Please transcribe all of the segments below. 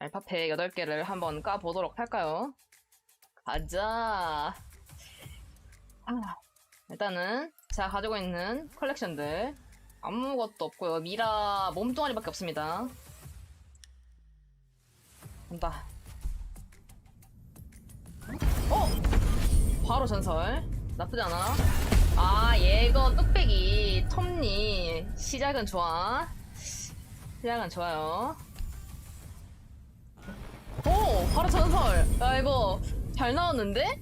알파팩 8개를 한번 까보도록 할까요? 가자. 아, 일단은 제가 가지고 있는 컬렉션들 아무것도 없고요. 미라 몸뚱아리밖에 없습니다. 간다. 어? 바로 전설. 나쁘지 않아. 아, 얘거 뚝배기, 톱니. 시작은 좋아. 시작은 좋아요. 오! 바로 전설! 야, 이거 잘 나왔는데?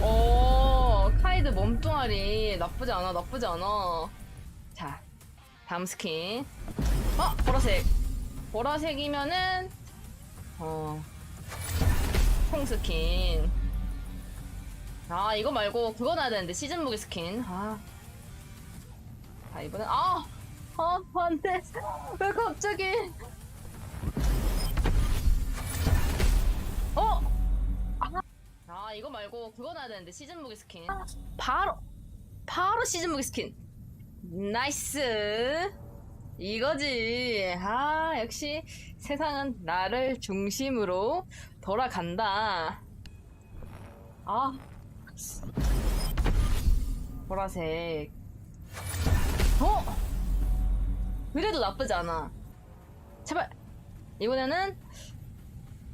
오, 카이드 몸뚱아리. 나쁘지 않아, 나쁘지 않아. 자, 다음 스킨. 어, 보라색. 보라색이면은, 어, 통 스킨. 아, 이거 말고 그거 나야 되는데, 시즌 무기 스킨. 아. 자, 이번엔, 아! 아, 안 돼. 왜 갑자기. 어? 아 이거 말고 그거 나야 되는데 시즌 무기 스킨. 바로 바로 시즌 무기 스킨. 나이스. 이거지. 아 역시 세상은 나를 중심으로 돌아간다. 아. 보라색. 어? 그래도 나쁘지 않아? 제발. 이번에는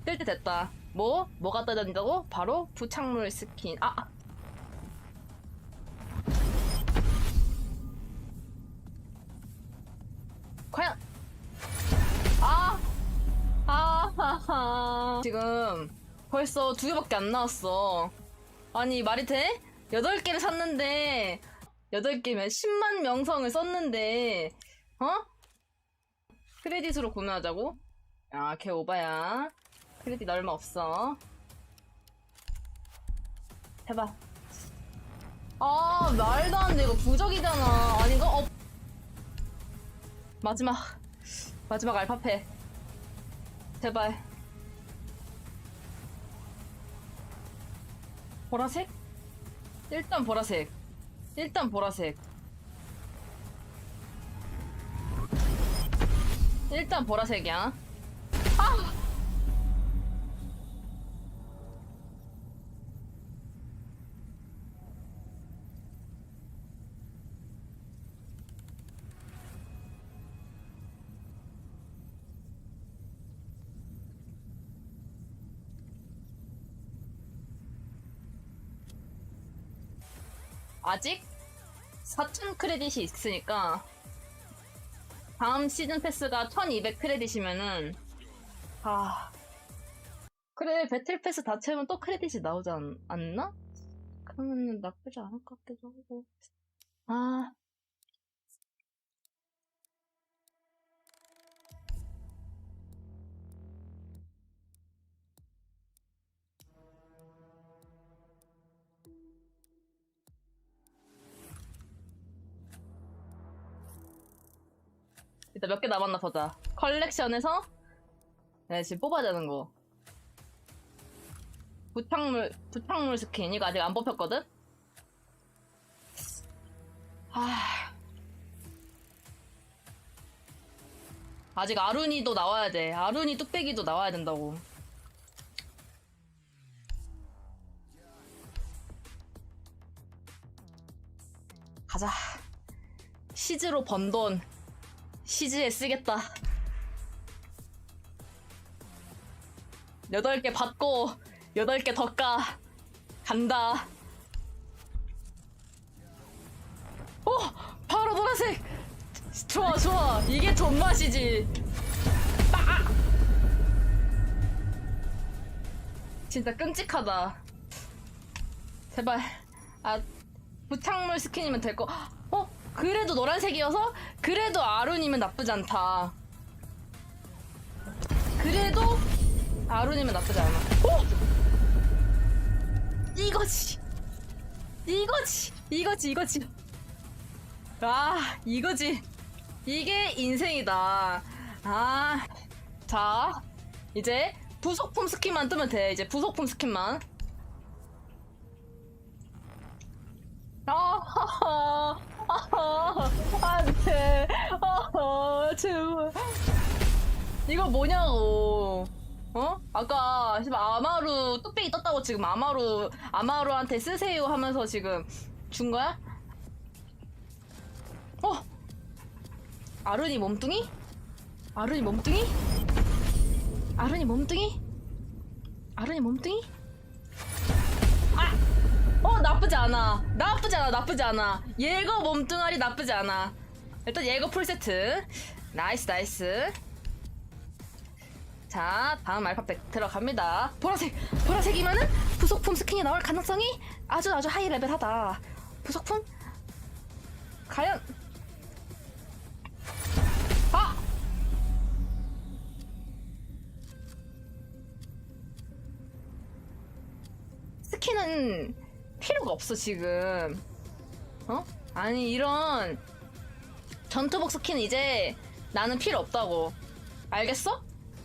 뜰 때 됐다. 뭐? 뭐가 떠다닌다고? 바로 부착물 스킨. 아! 아. 과연! 아! 아, 하하. 지금 벌써 두 개밖에 안 나왔어. 아니, 말이 돼? 여덟 개를 샀는데, 여덟 개면 10만 명성을 썼는데, 어? 크레딧으로 구매하자고? 아, 걔 오바야. 크레딧 얼마 없어. 해봐. 아, 말도 안 돼. 이거 부적이잖아. 아닌가? 어. 마지막. 마지막 알파페. 제발. 보라색? 일단 보라색. 일단 보라색. 일단 보라색이야. 아! 아직 4,000 크레딧이 있으니까 다음 시즌 패스가 1200 크레딧이면은 아 그래 배틀 패스 다 채우면 또 크레딧이 나오지 않, 않나? 그러면은 나쁘지 않을 것 같기도 하고 아 일단 몇 개 남았나 보자. 컬렉션에서 네, 지금 뽑아야 되는 거. 부착물 부착물 스킨 이거 아직 안 뽑혔거든. 아 아직 아룬이도 나와야 돼. 아룬이 뚝배기도 나와야 된다고. 가자. 시즈로 번 돈. 시즈에 쓰겠다. 여덟 개 받고 여덟 개 더 까. 간다. 어! 바로 보라색! 좋아, 좋아. 이게 존맛이지. 빠! 진짜 끔찍하다. 제발. 아, 부착물 스킨이면 될 거. 어? 그래도 노란색이어서 그래도 아룬이면 나쁘지 않다. 그래도 아룬이면 나쁘지 않아. 오! 이거지. 이거지. 이거지. 이거지. 아, 이거지. 이게 인생이다. 아, 자, 이제 부속품 스킨만 뜨면 돼. 이제 부속품 스킨만. 아, 아, 안 돼. 아, 제발. 이거 뭐냐고. 어? 아까 씨발 아마루 뚝배기 떴다고 지금 아마루 아마루한테 쓰세요 하면서 지금 준 거야? 어? 아른이 몸뚱이? 아른이 몸뚱이? 아른이 몸뚱이? 아른이 몸뚱이? 아! 어 나쁘지 않아. 나쁘지 않아 나쁘지 않아. 예거 몸뚱아리 나쁘지 않아. 일단 예거 풀세트. 나이스 나이스. 자 다음 알파벳 들어갑니다. 보라색 보라색이면은 부속품 스킨이 나올 가능성이 아주 아주 하이 레벨하다. 부속품? 과연? 아! 스킨은 필요가 없어 지금. 어? 아니 이런 전투복 스킨 이제 나는 필요 없다고. 알겠어?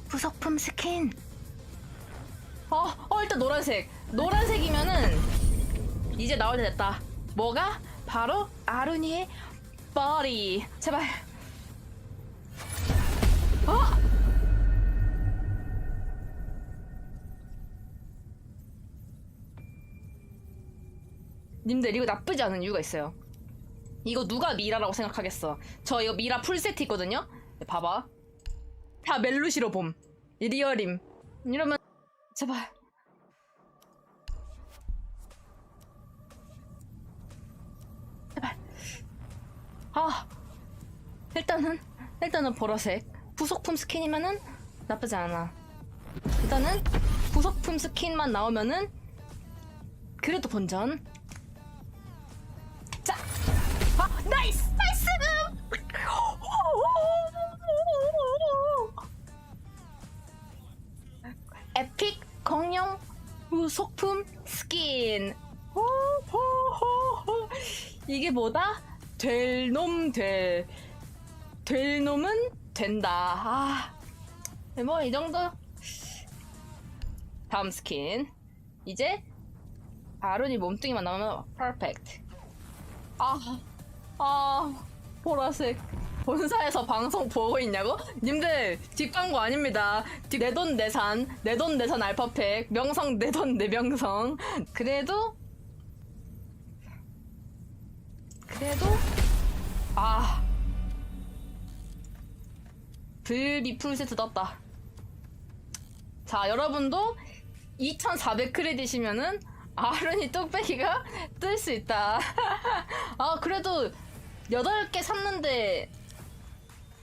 부속품 스킨. 어, 어 일단 노란색. 노란색이면은 이제 나올 때 됐다. 뭐가? 바로 아루니의 버리. 제발 님들 이거 나쁘지 않은 이유가 있어요. 이거 누가 미라라고 생각하겠어? 저 이거 미라 풀세트 있거든요? 봐봐. 다 멜루시로 봄. 리얼임. 이러면 제발. 제발. 아 일단은 일단은 보라색. 부속품 스킨이면은 나쁘지 않아. 일단은 부속품 스킨만 나오면은 그래도 본전 나이스 나이스 에픽 공룡 무속품 스킨. 이게 뭐다? 될 놈 될. 될 놈은 된다. 아, 뭐 이 정도. 다음 스킨. 이제 아론이 몸뚱이만 나오면 퍼펙트. 아, 아, 보라색. 본사에서 방송 보고 있냐고? 님들 뒷광고 아닙니다. 내돈 내산, 내돈 내산 알파팩, 명성 내돈 내 명성. 그래도 그래도 아 불비 풀세트 떴다. 자 여러분도 2,400 크레딧이면은 아른이 뚝배기가 뜰 수 있다. 아 그래도 8개 샀는데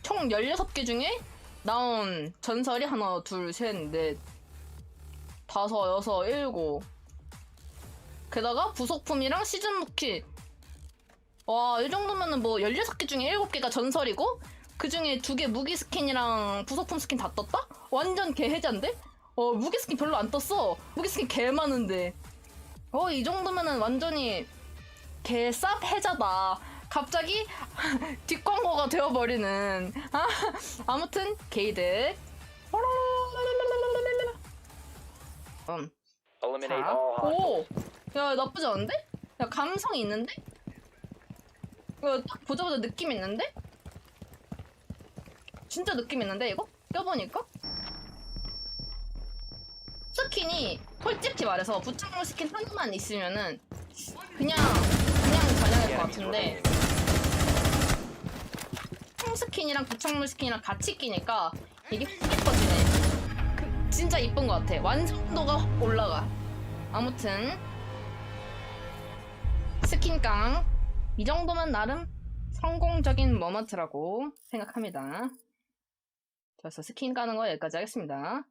총 16개 중에 나온 전설이 하나, 둘, 셋, 넷, 다섯, 여섯, 일곱. 게다가 부속품이랑 시즌 무킷. 와, 이 정도면은 뭐 16개 중에 7개가 전설이고 그 중에 두 개 무기 스킨이랑 부속품 스킨 다 떴다? 완전 개해자인데? 어, 무기 스킨 별로 안 떴어. 무기 스킨 개 많은데. 어, 이 정도면은 완전히 개쌉 해자다. 갑자기 뒷광고가 되어버리는. 아, 아무튼 게이드. 음. 자. 오, 야 나쁘지 않은데? 야 감성이 있는데? 이거 딱 보자마자 느낌 있는데? 진짜 느낌 있는데 이거? 껴보니까? 스킨이 솔직히 말해서 부착물 스킨 하나만 있으면은 그냥 그냥 전형일 것 같은데 총 스킨이랑 부착물 스킨이랑 같이 끼니까 이게 훅 예뻐지네 그, 진짜 이쁜 것 같아 완성도가 확 올라가 아무튼 스킨깡 이 정도면 나름 성공적인 모먼트라고 생각합니다. 그래서 스킨 까는 거 여기까지 하겠습니다.